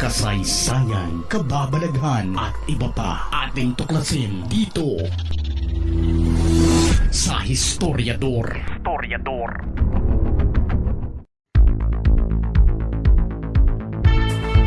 kasaysayan, kababalaghan at iba pa ating tuklasin dito sa Historiador. Historiador.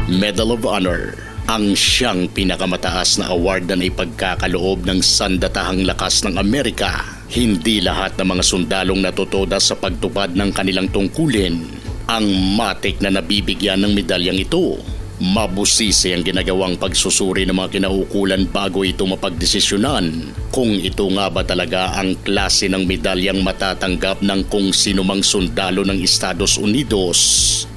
Medal of Honor ang siyang pinakamataas na award na ipagkakaloob ng sandatahang lakas ng Amerika. Hindi lahat ng mga sundalong natutoda sa pagtupad ng kanilang tungkulin ang matik na nabibigyan ng medalyang ito. Mabusisi ang ginagawang pagsusuri ng mga kinaukulan bago ito mapagdesisyonan kung ito nga ba talaga ang klase ng medalyang matatanggap ng kung sino mang sundalo ng Estados Unidos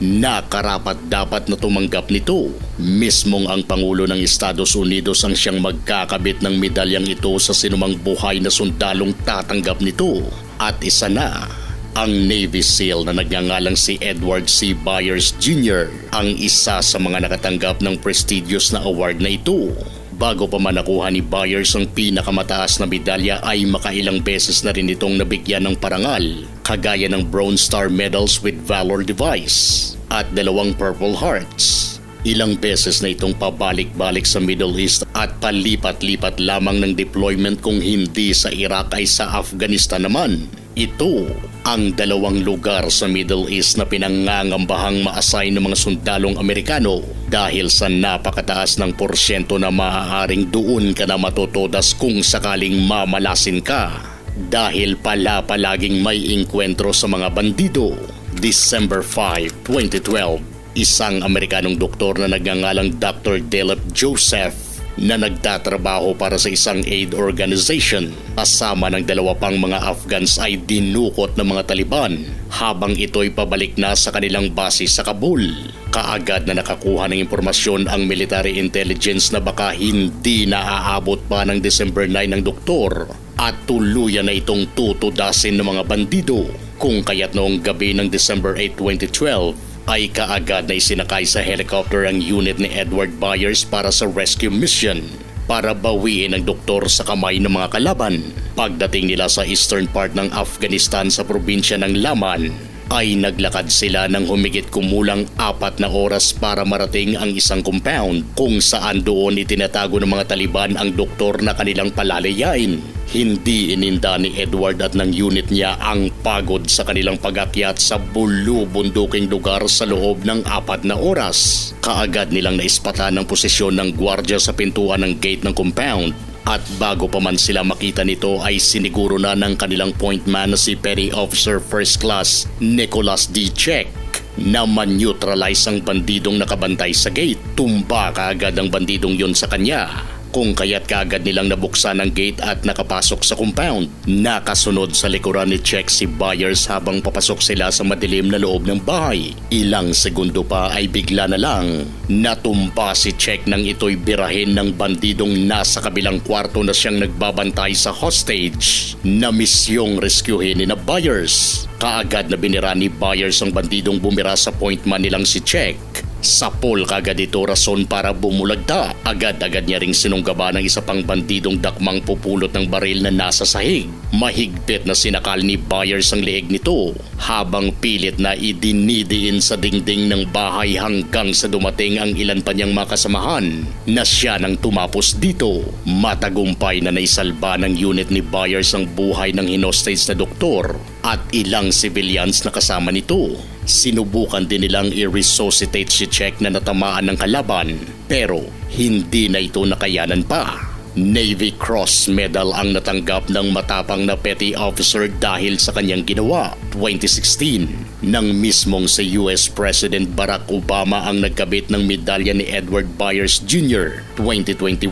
na karapat dapat na tumanggap nito. Mismong ang Pangulo ng Estados Unidos ang siyang magkakabit ng medalyang ito sa sinumang buhay na sundalong tatanggap nito. At isa na ang Navy SEAL na nagngangalang si Edward C. Byers Jr. ang isa sa mga nakatanggap ng prestigious na award na ito. Bago pa man nakuha ni Byers ang pinakamataas na medalya ay makailang beses na rin itong nabigyan ng parangal, kagaya ng Bronze Star Medals with Valor Device at dalawang Purple Hearts. Ilang beses na itong pabalik-balik sa Middle East at palipat-lipat lamang ng deployment kung hindi sa Iraq ay sa Afghanistan naman. Ito ang dalawang lugar sa Middle East na pinangangambahang ma-assign ng mga sundalong Amerikano dahil sa napakataas ng porsyento na maaaring doon ka na matutodas kung sakaling mamalasin ka. Dahil pala palaging may inkwentro sa mga bandido. December 5, 2012, isang Amerikanong doktor na nagngangalang Dr. Delep Joseph na nagtatrabaho para sa isang aid organization. Kasama ng dalawa pang mga Afghans ay dinukot ng mga Taliban habang ito'y pabalik na sa kanilang base sa Kabul. Kaagad na nakakuha ng impormasyon ang military intelligence na baka hindi naaabot pa ng December 9 ng doktor. At tuluyan na itong tutudasin ng mga bandido. Kung kaya't noong gabi ng December 8, 2012 ay kaagad na isinakay sa helicopter ang unit ni Edward Byers para sa rescue mission para bawiin ang doktor sa kamay ng mga kalaban. Pagdating nila sa eastern part ng Afghanistan sa probinsya ng Laman, ay naglakad sila ng humigit kumulang apat na oras para marating ang isang compound kung saan doon itinatago ng mga Taliban ang doktor na kanilang palalayain. Hindi ininda ni Edward at ng unit niya ang pagod sa kanilang pagakyat sa bulu-bunduking lugar sa loob ng apat na oras. Kaagad nilang naispatan ng posisyon ng gwardya sa pintuan ng gate ng compound at bago pa man sila makita nito ay siniguro na ng kanilang point man na si Petty Officer First Class Nicholas D. Check na man-neutralize ang bandidong nakabantay sa gate. Tumba kaagad ang bandidong yon sa kanya kung kaya't kaagad nilang nabuksan ang gate at nakapasok sa compound. Nakasunod sa likuran ni Check si Byers habang papasok sila sa madilim na loob ng bahay. Ilang segundo pa ay bigla na lang natumpa si Check nang ito'y birahin ng bandidong nasa kabilang kwarto na siyang nagbabantay sa hostage na misyong rescuehin ni na Byers. Kaagad na binira ni Byers ang bandidong bumira sa point man nilang si Check Sapol kagad ito rason para bumulagta. Agad-agad niya ring sinunggaba ng isa pang bandidong dakmang pupulot ng baril na nasa sahig. Mahigpit na sinakal ni Byers ang leeg nito habang pilit na idinidiin sa dingding ng bahay hanggang sa dumating ang ilan pa niyang makasamahan na siya nang tumapos dito. Matagumpay na naisalba ng unit ni Byers ang buhay ng hinostage na doktor at ilang civilians na kasama nito. Sinubukan din nilang i-resuscitate si Check na natamaan ng kalaban pero hindi na ito nakayanan pa. Navy Cross Medal ang natanggap ng matapang na petty officer dahil sa kanyang ginawa 2016 nang mismong sa US President Barack Obama ang nagkabit ng medalya ni Edward Byers Jr. 2021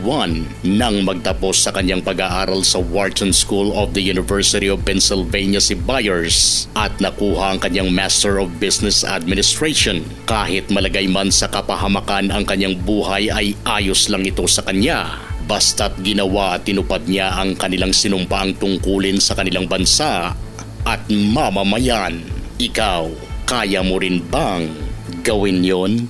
nang magtapos sa kanyang pag-aaral sa Wharton School of the University of Pennsylvania si Byers at nakuha ang kanyang Master of Business Administration. Kahit malagay man sa kapahamakan ang kanyang buhay ay ayos lang ito sa kanya basta't ginawa at tinupad niya ang kanilang sinumpaang tungkulin sa kanilang bansa at mamamayan. Ikaw, kaya mo rin bang gawin yon?